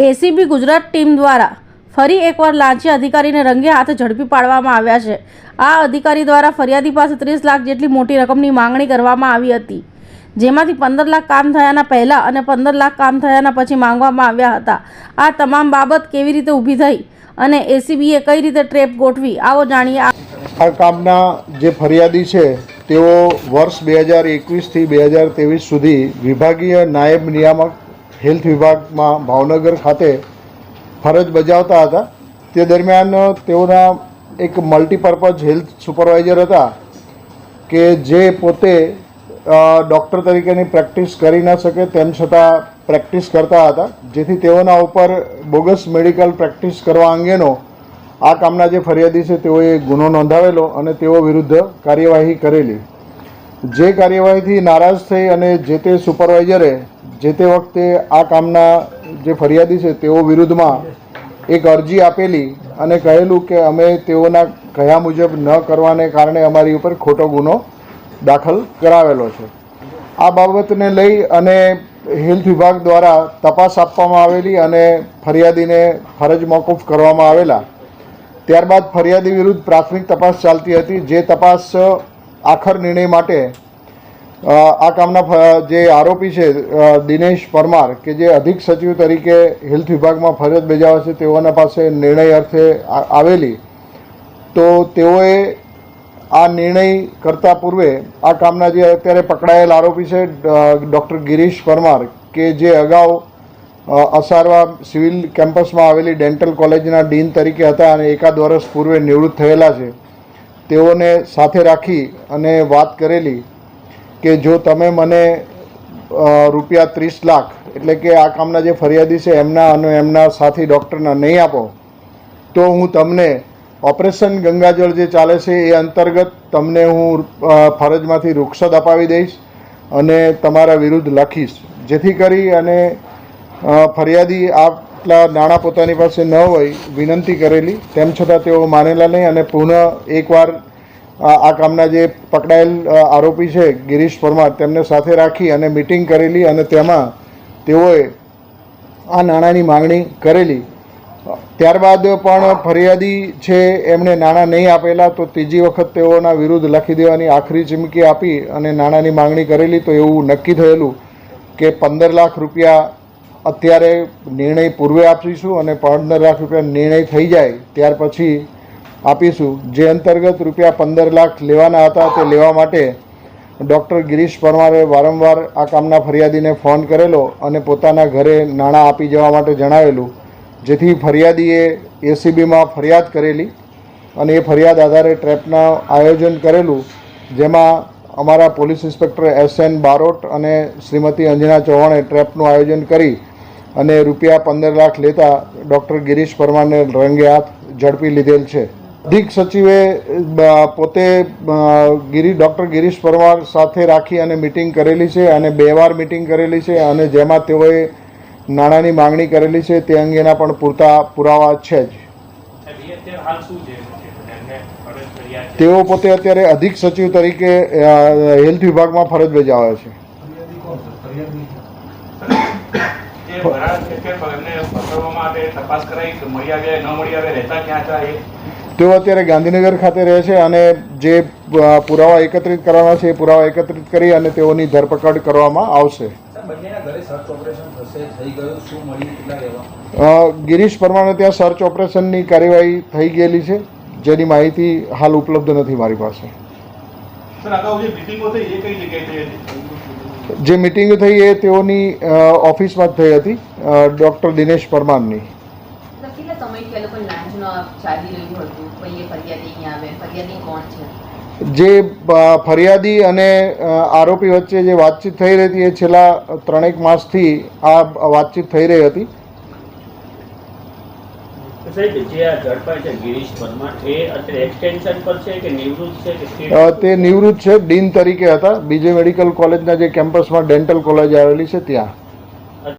ACB Gujarat team દ્વારા ફરી એકવાર લાંચી અધિકારીને રંગે હાથે ઝડપી પાડવામાં આવ્યા છે. આ અધિકારી દ્વારા ફરિયાદી પાસે ત્રીસ લાખ જેટલી મોટી રકમની માંગણી કરવામાં આવી હતી, જેમાંથી પંદર લાખ કામ થયાના પહેલાં અને પંદર લાખ કામ થયાના પછી માંગવામાં આવ્યા હતા. આ તમામ બાબત કેવી રીતે ઊભી થઈ અને એસીબીએ કઈ રીતે ટ્રેપ ગોઠવી, આવો જાણીએ આ કામના જે ફરિયાદી છે, તેઓ વર્ષ બે હજાર એકવીસથી બે હજાર ત્રેવીસ સુધી વિભાગીય નાયબ નિયામક હેલ્થ વિભાગમાં ભાવનગર ખાતે ફરજ બજાવતા હતા. તે દરમિયાન તેઓના એક મલ્ટીપર્પઝ હેલ્થ સુપરવાઇઝર હતા કે જે પોતે ડૉક્ટર તરીકેની પ્રેક્ટિસ કરી ન શકે તેમ છતાં પ્રેક્ટિસ કરતા હતા. જેથી તેઓના ઉપર બોગસ મેડિકલ પ્રેક્ટિસ કરવા અંગેનો આ કામના જે ફરિયાદી છે તેઓએ ગુનો નોંધાવેલો અને તેઓ વિરુદ્ધ કાર્યવાહી કરેલી. જે કાર્યવાહીથી નારાજ થઈ અને જે તે સુપરવાઇઝરે જે તે વખતે આ કામના જે ફરિયાદી છે તેઓ વિરુદ્ધમાં એક અરજી આપેલી અને કહેલું કે અમે તેઓના કહ્યા મુજબ ન કરવાને કારણે અમારી ઉપર ખોટો ગુનો દાખલ કરાવેલો છે. આ બાબતને લઈ અને હેલ્થ વિભાગ દ્વારા તપાસ આપવામાં આવેલી અને ફરિયાદીને ફરજ મોકૂફ કરવામાં આવેલા. ત્યારબાદ ફરિયાદી વિરુદ્ધ પ્રાથમિક તપાસ ચાલતી હતી. જે તપાસ આખર નિર્ણય માટે આ કામના જે આરોપી છે દિનેશ પરમાર, કે જે અધિક સચિવ તરીકે હેલ્થ વિભાગમાં ફરજ બજાવે છે, તેઓના પાસે નિર્ણય અર્થે આવેલી, તો તેઓએ આ નિર્ણય કરતા પૂર્વે આ કામના જે અત્યારે પકડાયેલ આરોપી છે ડૉક્ટર ગિરીશ પરમાર, કે જે અગાઉ અસારવા સિવિલ કેમ્પસમાં આવેલી ડેન્ટલ કોલેજના ડીન તરીકે હતા અને એકાદ વર્ષ પૂર્વે નિવૃત્ત થયેલા છે. તેઓને સાથે રાખી અને વાત કરેલી કે જો તમે મને રૂપિયા ત્રીસ લાખ, એટલે કે આ કામના જે ફરિયાદી છે એમના અને એમના સાથી ડૉક્ટરના નહીં આપો, તો હું તમને ઓપરેશન ગંગાજળ જે ચાલે છે એ અંતર્ગત તમને હું ફરજમાંથી રૂખસદ અપાવી દઈશ અને તમારા વિરુદ્ધ લખીશ. જેથી કરી અને ફરિયાદી ફરિયાદી આટલા નાણાં પોતાની પાસે ન હોય, વિનંતી કરેલી. તેમ છતાં તેઓ માનેલા નહીં અને પુનઃ એકવાર આ કામના જે પકડાયેલ આરોપી છે, ગિરીશ પરમાર, તેમને સાથે રાખી અને મિટિંગ કરેલી અને તેમાં તેઓએ આ નાણાંની માંગણી કરેલી. ત્યારબાદ પણ ફરિયાદી છે એમણે નાણાં નહીં આપેલા, તો ત્રીજી વખત તેઓના વિરુદ્ધ લખી દેવાની આખરી ચીમકી આપી અને નાણાંની માંગણી કરેલી. તો એવું નક્કી થયેલું કે પંદર લાખ રૂપિયા અત્યારે નિર્ણય પૂર્વે આપીશું અને પંદર લાખ રૂપિયા નિર્ણય થઈ જાય, ત્યાર પછી આપીશું. જે અંતર્ગત રૂપિયા પંદર લાખ લેવાના હતા તે લેવા માટે ડૉક્ટર ગિરીશ પરમારે વારંવાર આ કામના ફરિયાદીને ફોન કરેલો અને પોતાના ઘરે નાણાં આપી જવા માટે જણાવેલું, જેથી ફરિયાદીએ એસીબીમાં ફરિયાદ કરેલી અને એ ફરિયાદ આધારે ટ્રેપના આયોજન કરેલું, જેમાં અમારા police inspector S N Barot અને શ્રીમતી અંજના ચૌહાણે ટ્રેપનું આયોજન કરી અને રૂપિયા પંદર લાખ લેતા ડૉક્ટર ગિરીશ પરમારને રંગે હાથ ઝડપી લીધેલ છે. અધિક સચિવે પોતે ગિરી, ડૉક્ટર ગિરીશ પરમાર સાથે રાખી અને મિટિંગ કરેલી છે અને બે વાર મિટિંગ કરેલી છે અને જેમાં તેઓએ નાણાંની માંગણી કરેલી છે તે અંગેના પણ પૂરતા પુરાવા છે જ. તેઓ પોતે અત્યારે અધિક સચિવ તરીકે હેલ્થ વિભાગમાં ફરજ બજાવે છે. એ ભરાડ છે કે એમને પકડવા માટે તપાસ કરાઈ કે મળી આવ્યા ન મળી આવ્યા રહેતા ક્યાં હતા એ? તેઓ અત્યારે ગાંધીનગર ખાતે રહે છે અને જે પુરાવા એકત્રિત કરવાના છે એ પુરાવા એકત્રિત કરી અને તેઓની ધરપકડ કરવામાં આવશે. સાહેબ, બંનેના ઘરે સર્ચ ઓપરેશન થશે થઈ ગયું શું મળ્યું કેટલા રહેવા અ, ગિરીશ પરમારને ત્યાં સર્ચ ઓપરેશનની કાર્યવાહી થઈ ગયેલી છે જેની માહિતી હાલ ઉપલબ્ધ નથી મારી પાસે. સર અગાઉ જે મિટિંગો થઈ એ કઈ જગ્યાએ થઈ હતી? જે મિટિંગ થઈ એ તેઓની ઓફિસમાં જ થઈ હતી ડૉક્ટર દિનેશ પરમારની. જે ફરિયાદી અને આરોપી વચ્ચે જે વાતચીત થઈ રહી હતી એ છેલ્લા ત્રણેક માસથી આ વાતચીત થઈ રહી હતી. સાહેબ જે આ ઝડપાય છે ગિરીશ પરમાર એ અત્યારે એક્સટેન્શન પર છે કે નિવૃત્ત છે કે તે નિવૃત્ત છે ડીન તરીકે હતા. બીજે મેડિકલ કોલેજના જે કેમ્પસમાં ડેન્ટલ કોલેજ આવેલી છે ત્યાં.